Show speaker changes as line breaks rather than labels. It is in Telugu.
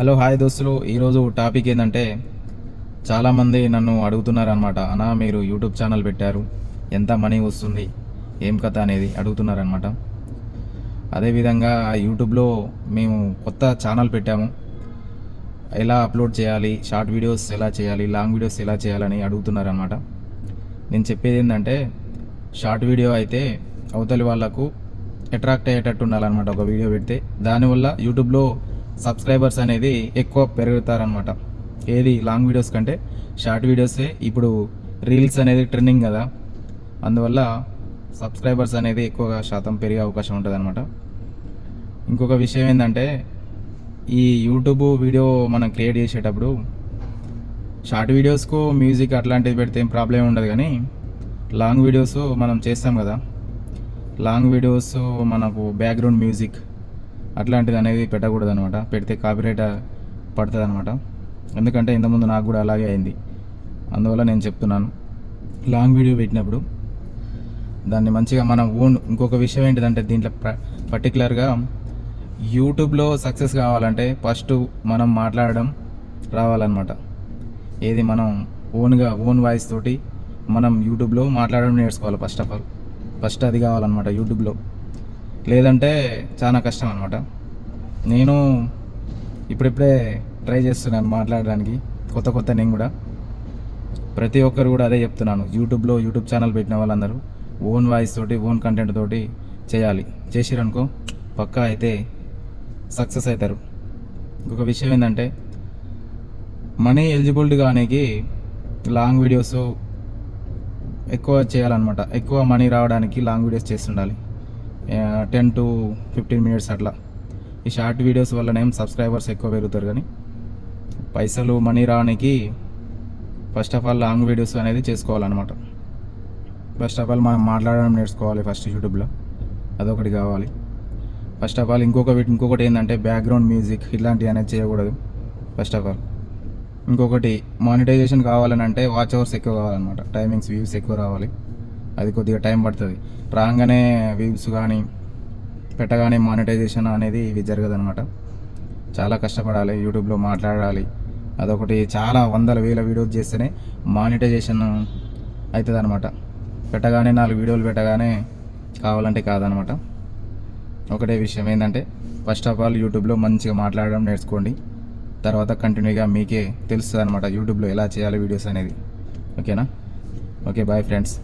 హలో హాయ్ దోస్తులు. ఈరోజు టాపిక్ ఏంటంటే చాలామంది నన్ను అడుగుతున్నారు అనమాట అన్నా మీరు యూట్యూబ్ ఛానల్ పెట్టారు. ఎంత మనీ వస్తుంది? ఏం కథ అనేది అడుగుతున్నారనమాట అదేవిధంగా యూట్యూబ్లో మేము కొత్త ఛానల్ పెట్టాము. ఎలా అప్లోడ్ చేయాలి? షార్ట్ వీడియోస్ ఎలా చేయాలి? లాంగ్ వీడియోస్ ఎలా చేయాలని అడుగుతున్నారనమాట నేను చెప్పేది ఏంటంటే షార్ట్ వీడియో అయితే అవతలి వాళ్ళకు అట్రాక్ట్ అయ్యేటట్టు ఉండాలన్నమాట ఒక వీడియో పెడితే. దానివల్ల యూట్యూబ్లో సబ్స్క్రైబర్స్ అనేది ఎక్కువ పెరుగుతారనమాట ఏది లాంగ్ వీడియోస్ కంటే షార్ట్ వీడియోసే. ఇప్పుడు రీల్స్ అనేది ట్రెండింగ్ కదా. అందువల్ల సబ్స్క్రైబర్స్ అనేది ఎక్కువగా శాతం పెరిగే అవకాశం ఉంటుంది అనమాట ఇంకొక విషయం ఏంటంటే ఈ యూట్యూబ్ వీడియో మనం క్రియేట్ చేసేటప్పుడు షార్ట్ వీడియోస్కు మ్యూజిక్ అట్లాంటివి పెడితే ఏం ప్రాబ్లం ఉండదు కానీ లాంగ్ వీడియోస్ మనం చేస్తాం కదా. లాంగ్ వీడియోస్ మనకు బ్యాక్గ్రౌండ్ మ్యూజిక్ అట్లాంటిది అనేది పెట్టకూడదు అనమాట పెడితే కాపీరైట్ పడుతుంది అనమాట ఎందుకంటే ఇంతకుముందు నాకు కూడా అలాగే అయింది. అందువల్ల నేను చెప్తున్నాను. లాంగ్ వీడియో పెట్టినప్పుడు దాన్ని మంచిగా మనం ఓన్ ఇంకొక విషయం ఏంటిదంటే దీంట్లో పర్టికులర్గా యూట్యూబ్లో సక్సెస్ కావాలంటే ఫస్ట్ మనం మాట్లాడడం రావాలన్నమాట. ఏది మనం ఓన్గా ఓన్ వాయిస్ తోటి మనం యూట్యూబ్లో మాట్లాడడం నేర్చుకోవాలి ఫస్ట్ ఆఫ్ ఆల్. ఫస్ట్ అది కావాలన్నమాట యూట్యూబ్లో. లేదంటే చాలా కష్టం అనమాట నేను ఇప్పుడిప్పుడే ట్రై చేస్తున్నాను మాట్లాడడానికి. కొత్త కొత్త నేను కూడా. ప్రతి ఒక్కరు కూడా అదే చెప్తున్నాను. యూట్యూబ్లో యూట్యూబ్ ఛానల్ పెట్టిన వాళ్ళందరూ ఓన్ వాయిస్ తోటి ఓన్ కంటెంట్ తోటి చేయాలి. చేసిరనుకో పక్కా అయితే సక్సెస్ అవుతారు ఇంకొక విషయం ఏంటంటే మనీ ఎలిజిబిలిటీ కానీకి లాంగ్ వీడియోస్ ఎక్కువ చేయాలన్నమాట. ఎక్కువ మనీ రావడానికి లాంగ్ వీడియోస్ చేస్తుండాలి. టెన్ టు ఫిఫ్టీన్ మినిట్స్ అట్లా. ఈ షార్ట్ వీడియోస్ వల్లనేం సబ్స్క్రైబర్స్ ఎక్కువ పెరుగుతారు కానీ పైసలు మనీ రావడానికి first of all long videos అనేది చేసుకోవాలన్నమాట. ఫస్ట్ ఆఫ్ ఆల్ మనం మాట్లాడడం నేర్చుకోవాలి ఫస్ట్ యూట్యూబ్లో అదొకటి కావాలి. ఫస్ట్ ఆఫ్ ఆల్ ఇంకొక వీటి- ఇంకొకటి ఏంటంటే బ్యాక్గ్రౌండ్ మ్యూజిక్ ఇలాంటివి అనేది చేయకూడదు. ఫస్ట్ ఆఫ్ ఆల్ ఇంకొకటి మానిటైజేషన్ కావాలని అంటే వాచ్ అవర్స్ ఎక్కువ కావాలన్నమాట. టైమింగ్స్ వ్యూస్ ఎక్కువ రావాలి. అది కొద్దిగా టైం పడుతుంది. రాగానే వ్యూస్ కానీ పెట్టగానే మానిటైజేషన్ అనేది ఇవి జరగదనమాట చాలా కష్టపడాలి యూట్యూబ్లో మాట్లాడాలి. అదొకటి చాలా వందల వేల వీడియోస్ చేస్తేనే మానిటైజేషన్ అవుతుంది అనమాట పెట్టగానే నాలుగు వీడియోలు పెట్టగానే కావాలంటే కాదనమాట ఒకటే విషయం ఏంటంటే ఫస్ట్ ఆఫ్ ఆల్ యూట్యూబ్లో మంచిగా మాట్లాడడం నేర్చుకోండి. తర్వాత కంటిన్యూగా మీకే తెలుస్తుంది అనమాట యూట్యూబ్లో ఎలా చేయాలి వీడియోస్ అనేది. ఓకేనా? Okay bye friends